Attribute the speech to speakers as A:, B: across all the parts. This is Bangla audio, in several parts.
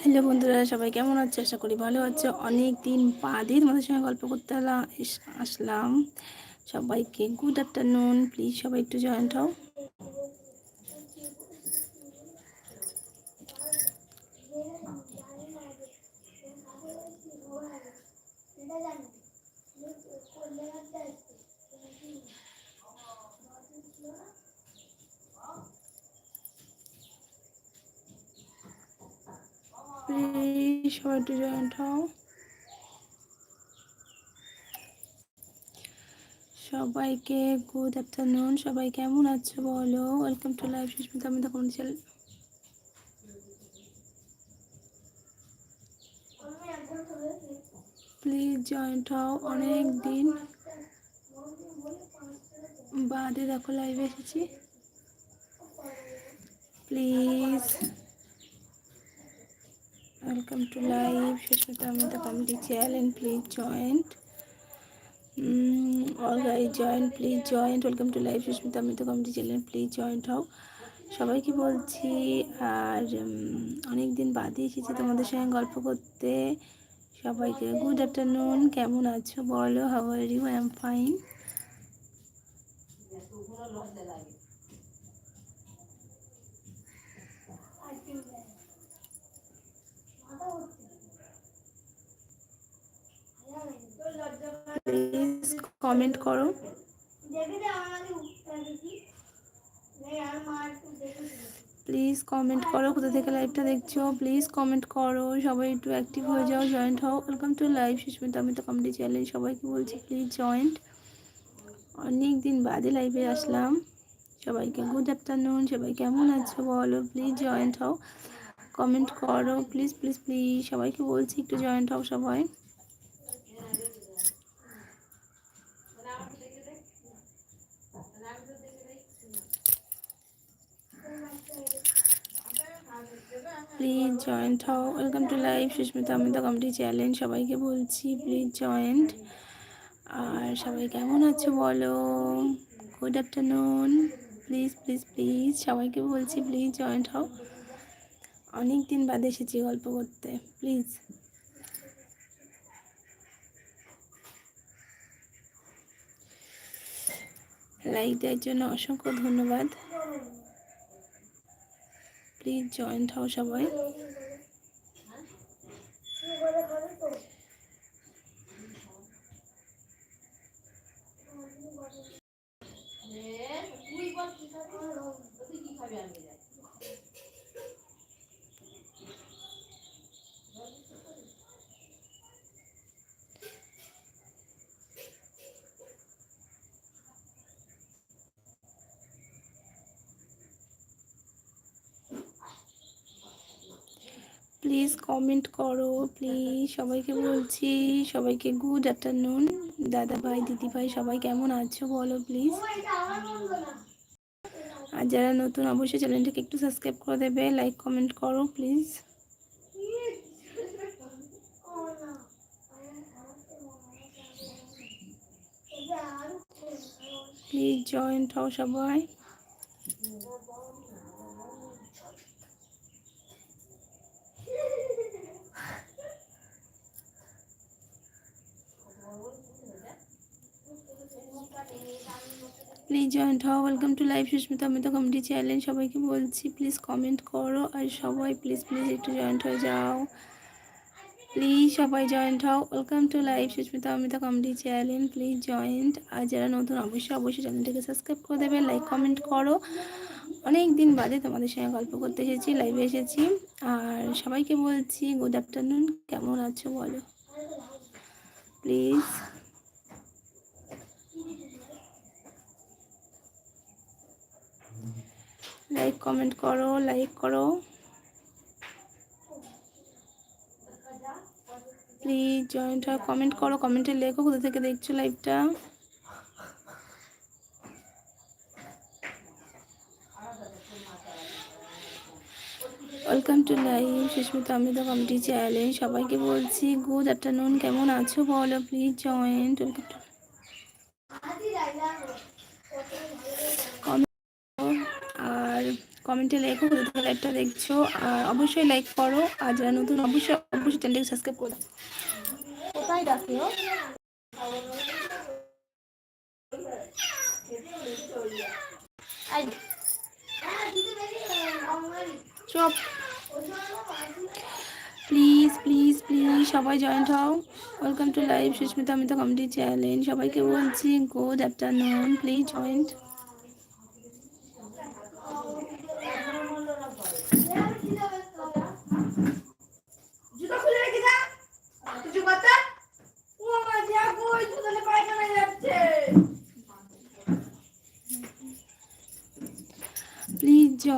A: হ্যালো বন্ধুরা, সবাই কেমন আছে? আশা করি ভালো আছে। অনেক দিন বাদে তোমাদের সঙ্গে গল্প করতে আসলাম। সবাইকে গুড আফটারনুন প্লিজ সবাই একটু জয়েন্ট হও প্লিজ সবাই একটু জয়েন্ট হও সবাইকে গুড আফটারনুন সবাই কেমন আছো বলো? ওয়েলকাম টু লাইভ সুস্মিতা আমি তখন চ্যানেল প্লিজ জয়েন্ট হও অনেক দিন বাদে দেখো লাইভে এসেছি। প্লিজ ওয়েলকাম টু লাইভ সেটা আমি দেখাম ডিচেল and please join join please join welcome to live Susmita আমি তো কমিটি চ্যানেল প্লিজ জয়েন্ট হও। সবাইকে বলছি, আর অনেক দিন বাদে এসেছি তোমাদের সঙ্গে গল্প করতে। সবাইকে গুড আফটারনুন কেমন আছো বলো? How are you I am fine please comment করো। প্লিজ কমেন্ট করো কোথা থেকে লাইভটা দেখছ? প্লিজ কমেন্ট করো সবাই একটু অ্যাক্টিভ হয়ে যাও জয়েন্ট হও। ওয়েলকাম টু লাইভ সুস্মিতা আমি তো কমেডি চ্যানেল সবাইকে বলছি প্লিজ জয়েন্ট অনেক দিন বাদে লাইভে আসলাম। সবাইকে গুড আফটারনুন সবাই কেমন আছো বলো? প্লিজ জয়েন্ট হও। কমেন্ট করো প্লিজ প্লিজ প্লিজ সবাইকে বলছি একটু জয়েন্ট হও সবাই। প্লিজ জয়েন্ট হও। Welcome to live Susmita Amita comedy challenge সবাইকে বলছি, প্লিজ জয়েন্ট। আর সবাই কেমন আছো বলো? Good afternoon please please please সবাইকে বলছি প্লিজ জয়েন্ট হও। অনেক দিন বাদে এসেছি গল্প করতে প্লিজ লাইক দেওয়ার জন্য অসংখ্য ধন্যবাদ। প্লিজ জয়েন্ট হও সবাই। প্লিজ কমেন্ট করো প্লিজ সবাইকে বলছি, সবাইকে গুড আফটারনুন দাদা ভাই দিদি ভাই সবাই কেমন আছো বলো প্লিজ আর যারা নতুন অবশ্যই চ্যানেলটাকে একটু সাবস্ক্রাইব করে দেবে লাইক কমেন্ট করো প্লিজ প্লিজ জয়েন্ট হও সবাই। প্লিজ জয়েন্ট হও welcome to live Susmita Amita comedy challenge সবাইকে বলছি প্লিজ কমেন্ট করো আর সবাই প্লিজ প্লিজ একটু জয়েন্ট হয়ে যাও। প্লিজ সবাই জয়েন্ট হও welcome to live Susmita Amita comedy channel please join আর যারা নতুন, অবশ্যই অবশ্যই চ্যানেলটাকে সাবস্ক্রাইব করে দেবে লাইক কমেন্ট করো। অনেক দিন বাদে তোমাদের সঙ্গে গল্প করতে এসেছি লাইভে এসেছি। আর সবাইকে বলছি গুড আফটারনুন কেমন আছো বলো? প্লিজ লাইক কমেন্ট করো লাইক করো। প্লিজ জয়েন্ট হয় কমেন্ট করো কমেন্টে লেখো কোথা থেকে দেখছ লাইভটা welcome to live Susmita, Amita comedy challenge সবাইকে বলছি গুড আফটারনুন কেমন আছো বলো প্লিজ জয়েন্ট আর কমেন্টে লেখো কোথা লাইভটা দেখছ। আর অবশ্যই লাইক করো আর যারা নতুন অবশ্যই অবশ্যই চ্যানেলটাকে সাবস্ক্রাইব করে কোথায় ডাকিও চপ। প্লিজ প্লিজ প্লিজ সবাই জয়েন্ট হও। Welcome to live Susmita Amita comedy challenge সবাইকে বলছি good afternoon please join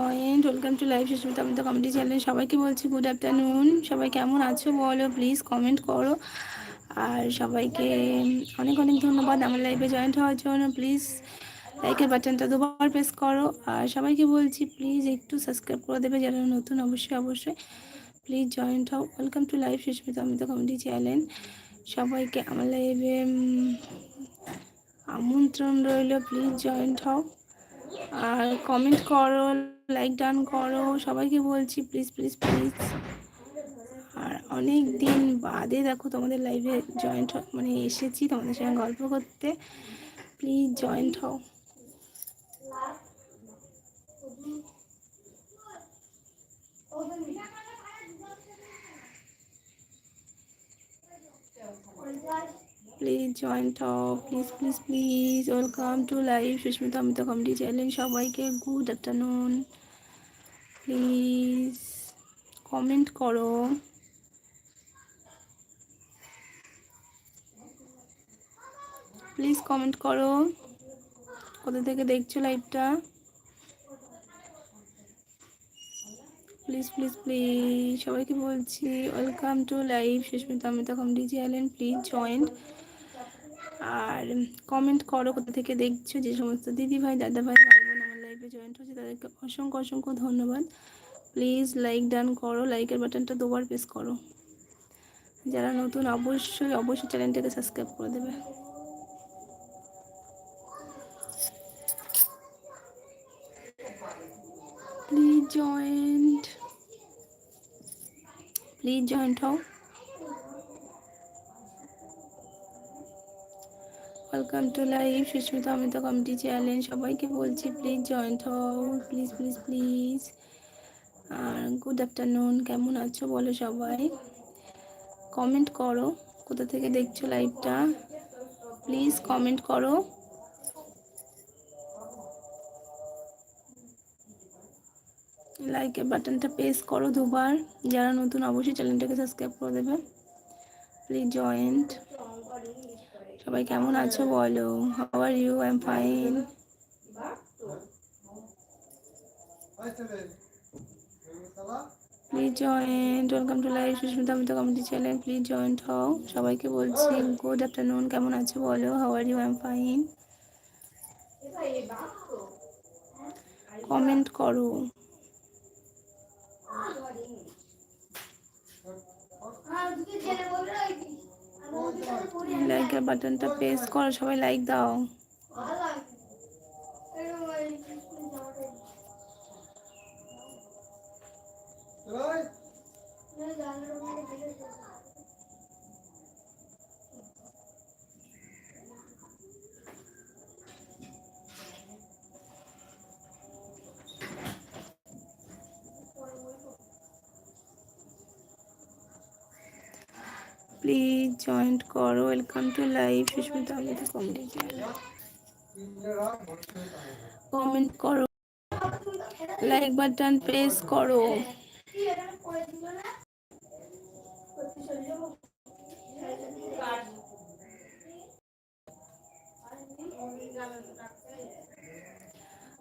A: join welcome to live Susmita Amita comedy channel সবাইকে বলছি গুড আফটারনুন সবাই কেমন আছো বলো? প্লিজ কমেন্ট করো। আর সবাইকে অনেক অনেক ধন্যবাদ আমার লাইভে জয়েন্ট হওয়ার জন্য। প্লিজ লাইকের বাটনটা দুবার প্রেস করো। আর সবাইকে বলছি প্লিজ একটু সাবস্ক্রাইব করে দেবে যারা নতুন অবশ্যই অবশ্যই। প্লিজ জয়েন্ট হও। Welcome to live Susmita Amita comedy channel সবাইকে আমার লাইভে আমন্ত্রণ রইল। প্লিজ জয়েন্ট হও। আর কমেন্ট করো। লাইক ডান করো, সবাইকে বলছি প্লিজ প্লিজ প্লিজ আর অনেক দিন বাদে দেখো তোমাদের লাইভে জয়েন্ট মানে এসেছি তোমাদের সঙ্গে গল্প করতে। প্লিজ জয়েন্ট হও। প্লিজ জয়েন্ট হও। Please please please welcome to live Susmita Amita comedy challenge সবাইকে গুড আফটারনুন প্লিজ কমেন্ট করো। প্লিজ কমেন্ট করো। কোথা থেকে দেখছ লাইভটা প্লিজ প্লিজ প্লিজ সবাইকে বলছি welcome to live Susmita Amita comedy channel please join R comment করো কোথা থেকে দেখছ যে সমস্ত দিদি ভাই দাদা ভাই জয়েন্ট হচ্ছে তাদেরকে অসংখ্য অসংখ্য ধন্যবাদ। প্লিজ লাইক ডান করো লাইকের বাটনটা দুবার প্রেস করো। যারা নতুন, অবশ্যই অবশ্যই চ্যানেলটাকে সাবস্ক্রাইব করে দেবে। প্লিজ জয়েন্ট প্লিজ জয়েন্ট হও। Welcome to live Susmita Amita comedy challenge সবাইকে বলছি প্লিজ জয়েন্ট হও প্লিজ প্লিজ প্লিজ আর গুড আফটারনুন কেমন আছো বলো সবাই? কমেন্ট করো, কোথা থেকে দেখছ লাইভটা প্লিজ কমেন্ট করো। লাইকের বাটনটা প্রেস করো দুবার। যারা নতুন, অবশ্যই চ্যানেলটাকে সাবস্ক্রাইব করে দেবে। প্লিজ জয়েন্ট সবাই কেমন আছো বলো? How are you I am fine please join welcome to live Susmita Amita comedy channel please join হও সবাইকে বলছি গুড আফটারনুন কেমন আছো বলো? How are you I am fine comment করো লাইকের বাটনটা প্রেস করো সবাই লাইক দাও। প্লিজ জয়েন্ট করো welcome to live Susmita Amita comedy comment করো লাইক বাটন প্রেস করো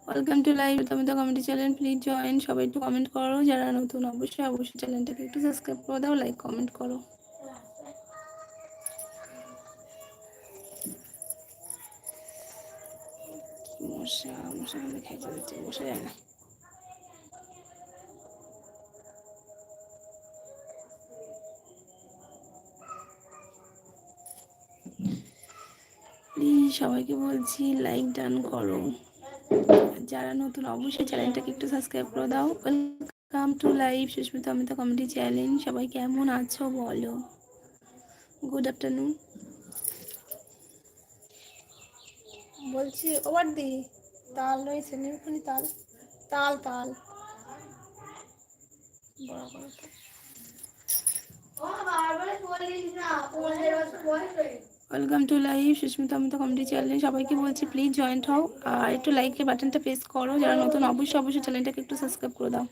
A: ওয়েলকাম টু লাইভ তুমি তো কমেডি চ্যানেল প্লিজ জয়েন সবাই একটু কমেন্ট করো যারা নতুন অবশ্যই অবশ্যই চ্যানেলটাকে একটু সাবস্ক্রাইব করে দাও লাইক কমেন্ট করো সবাইকে বলছি লাইক ডান করো। যারা নতুন, অবশ্যই চ্যানেলটাকে একটু সাবস্ক্রাইব করে দাও। Welcome to live Susmita Amita comedy channel সবাই কেমন আছো বলো? গুড আফটারনুন বলছি ওবার দি। তাল রয়েছে নিরুখানি তাল? তাল তাল। Welcome to live Susmita Amita comedy channel. সবাইকে বলছি প্লিজ জয়েন্ট হও। আর একটু লাইকের বাটনটা প্রেস করো। যারা নতুন অবশ্যই অবশ্যই চ্যানেলটাকে একটু সাবস্ক্রাইব করে দাও।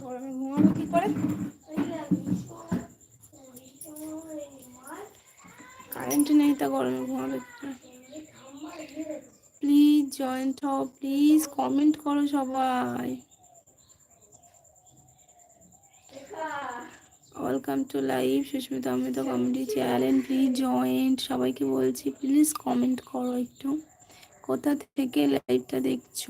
A: গরমে ঘুমাবো কি করে কারেন্ট নেই তা গরমে ঘুমাবে প্লিজ জয়েন্ট হও প্লিজ কমেন্ট করো সবাই। ওয়েলকাম টু লাইভ সুস্মিতা তো কমেডি চ্যানেল প্লিজ জয়েন্ট সবাইকে বলছি প্লিজ কমেন্ট করো একটু। কোথা থেকে লাইভটা দেখছ?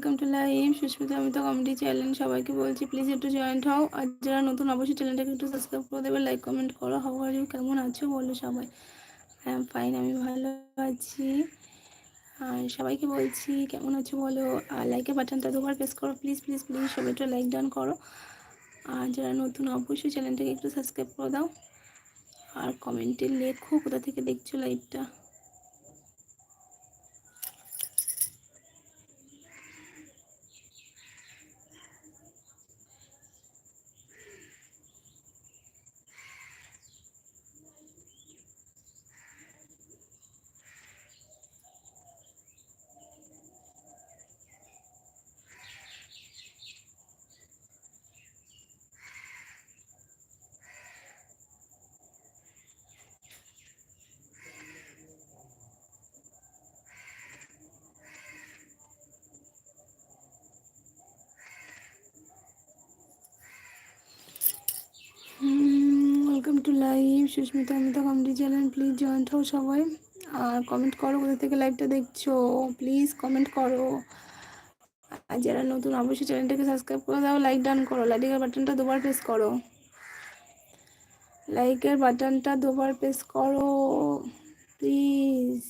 A: ওয়েলকাম টু লাইভ সুস্মিতা, আমি তো কমেডি চ্যানেল সবাইকে বলছি প্লিজ একটু জয়েন্ট হও। আর যারা নতুন, অবশ্যই চ্যানেলটাকে একটু সাবস্ক্রাইব করে দেবে লাইক কমেন্ট করো। হাওয়ার ইউ কেমন আছো? বলো সবাই। এম ফাইন আমি ভালো আছি। আর সবাইকে বলছি, কেমন আছো বলো? আর লাইকের বাটনটা দুবার প্রেস করো প্লিজ প্লিজ প্লিজ সবাই একটু লাইক ডান করো। আর যারা নতুন, অবশ্যই চ্যানেলটাকে একটু সাবস্ক্রাইব করে দাও। আর কমেন্টে লেখো, কোথা থেকে দেখছ লাইভটা welcome to live Susmita, Amita comedy channel please join হও সবাই। আর কমেন্ট করো কোথা থেকে লাইভটা দেখছ? প্লিজ কমেন্ট করো। আর যারা নতুন, অবশ্যই চ্যানেলটাকে সাবস্ক্রাইব করে দাও লাইক ডান করো। লাইকের বাটনটা দুবার প্রেস করো। লাইকের বাটনটা দুবার প্রেস করো। Please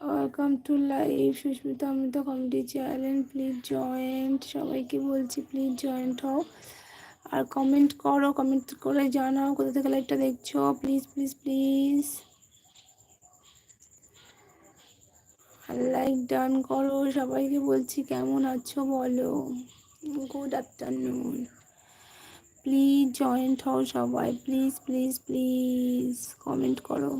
A: welcome to live Susmita, Amita comedy channel please join সবাইকে বলছি প্লিজ জয়েন্ট হও আর কমেন্ট করো কমেন্ট করে জানাও কোথা থেকে লাইভটা দেখছ please please please like done করো, সবাইকে বলছি কেমন আছো বলো। গুড আফটারনুন প্লিজ জয়েন্ট হও সবাই প্লিজ প্লিজ প্লিজ কমেন্ট করো।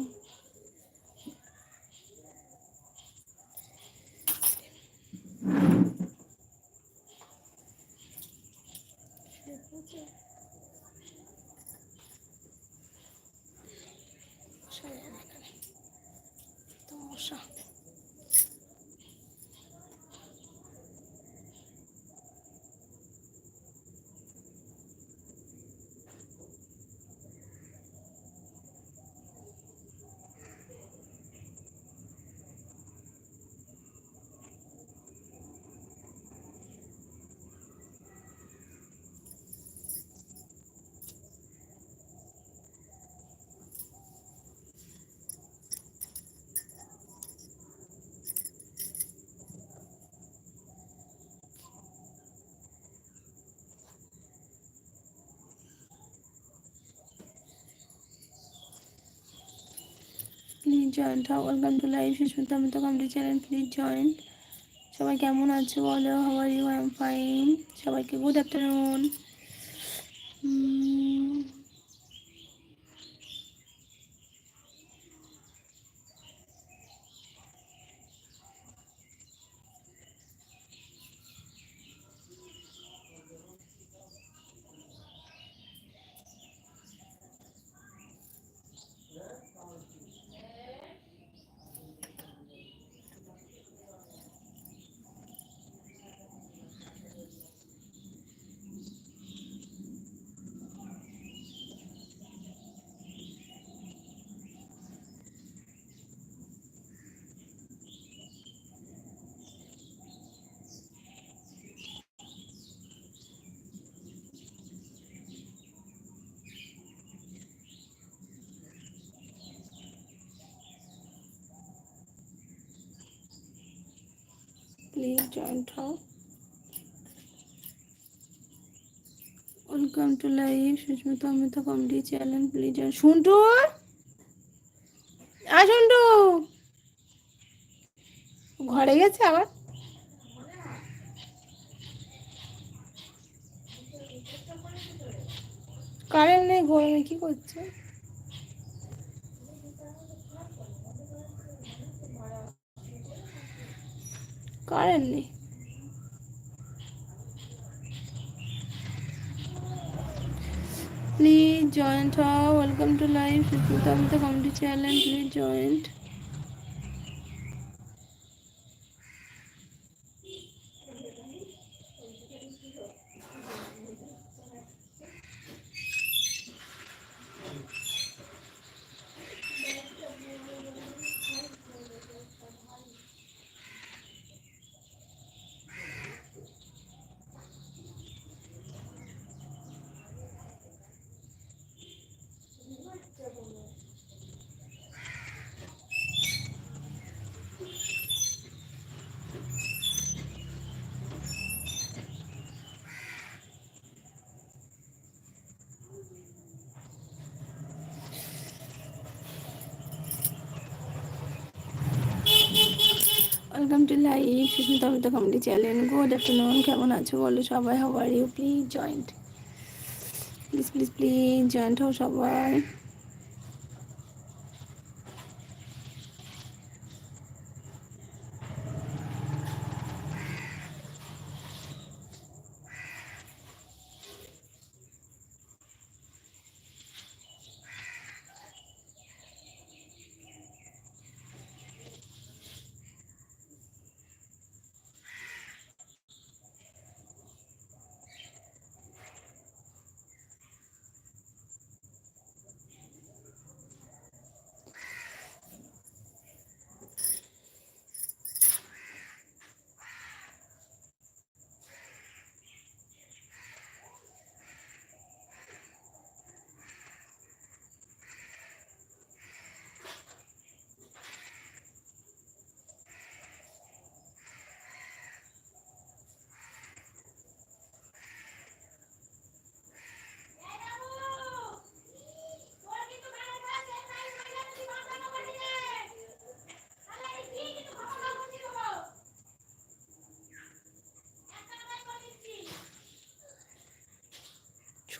A: Please join how welcome to live Susmita Amita comedy channel please join সবাই কেমন আছো? বলো how are you I am fine সবাইকে গুড আফটারনুন প্লিজ জয়েন্ট হও welcome to live Susmita Amita comedy channel please আ শুন্টু ঘরে গেছে আবার? কারেন্ট নেই গরমে কি করছে? কারেন্ট নেই। প্লিজ জয়েন্ট হও welcome to live Susmita comedy channel please join welcome to live Susmita Amita comedy channel good afternoon কেমন আছো বলো সবাই? How are you please join please please please join হও সবাই।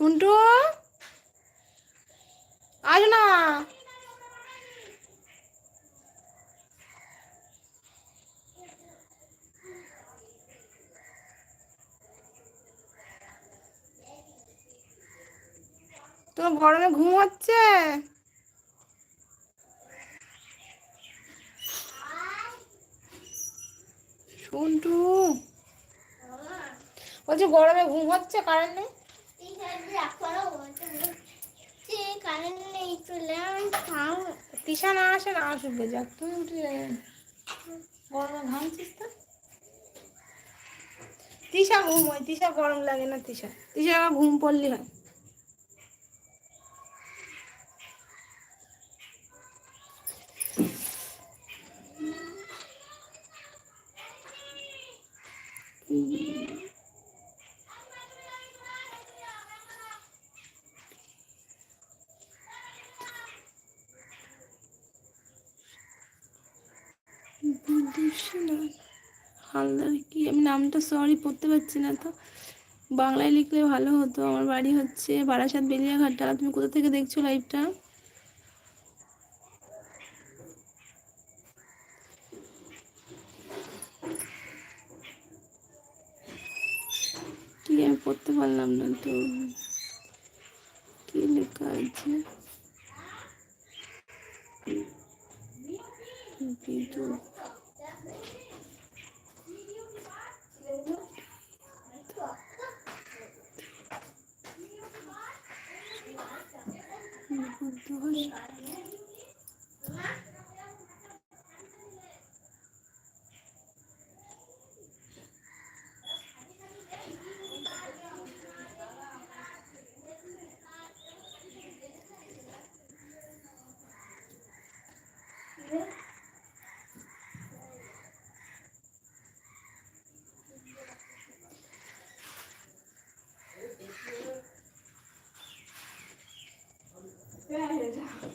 A: শুনটু? আজ না। তোমার গরমে ঘুম হচ্ছে? শুনটু। বলছি গরমে ঘুম হচ্ছে কারেন্ট নেই
B: কারেন্ট নেই চলে আমি খাও
A: তিশা না আসে না আসবে উঠে গরমে তো ঘুম হয় তিশা গরম লাগে না তিশা তিশা ঘুম পড়লি হয় বিদুষী আমি সরি পড়তে পারছি না তো। বাংলায় লিখলে ভালো হতো। আমার বাড়ি হচ্ছে বারাসাত বেলিয়াঘাটটা তুমি কোথা থেকে দেখছ লাইভটা Yeah.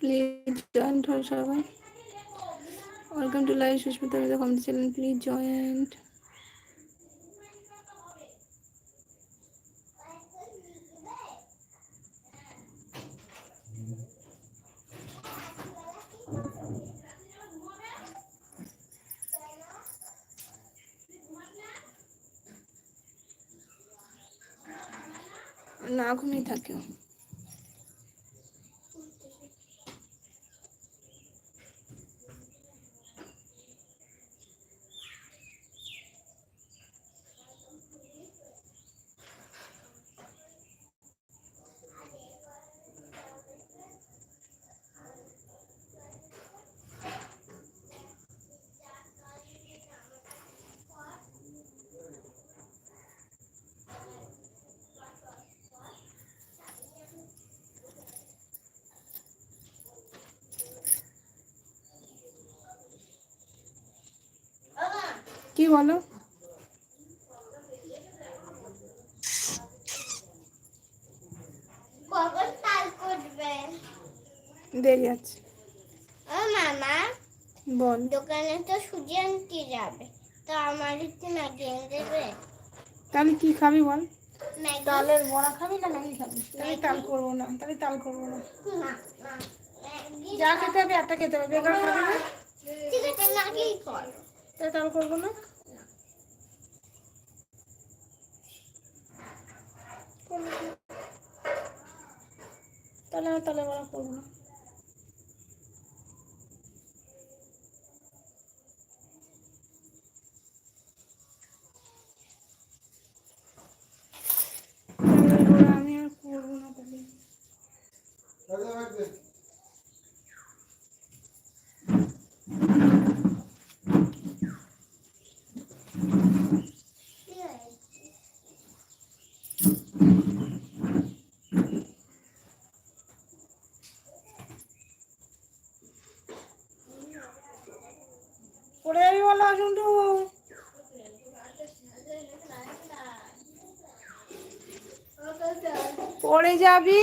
A: প্লিজ জয়েন্ট হও সবাই welcome to live Susmita Mita comment please join না ঘুমিয়ে থাকে কি বলো?
B: কখন তাল করবে?
A: দেরি আছে।
B: ও মামা
A: বল।
B: দোকানে তো সুজি আনতে যাবে তো আমার একটু ম্যাগি এনে দেবে?
A: তাহলে কি খাবি বল? তালের বড়া খাবি না ম্যাগি খাবি? তাহলে তাল করব না তাহলে তাল করব না। যা খেতে হবে একটা খেতে হবে। বেকার খাবি না?
B: ঠিক আছে ম্যাগি কর।
A: তাহলে তাল করব না? তাহলে আর তালে বড়া করব না তালের বড়া আমি আর করব না তাহলে
B: কি হয়েছে?
A: পড়ে যাবি বলো আসুনটু পড়ে যাবি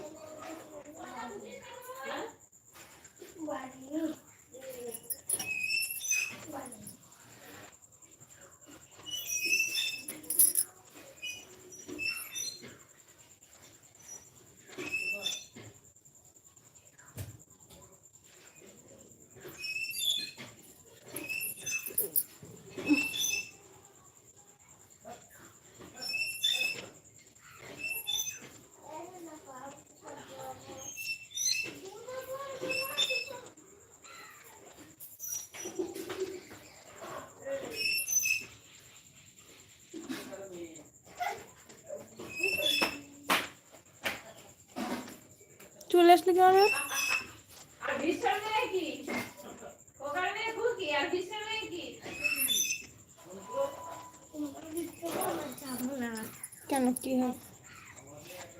A: চলে আসলে
C: কি ওখানে খুকি আর বিশ্রাম নেই কি?
B: যাব না
A: কেন কি হয়?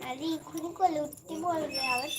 B: আরে এক্ষুনি করলে উঠতে বলবে আবার।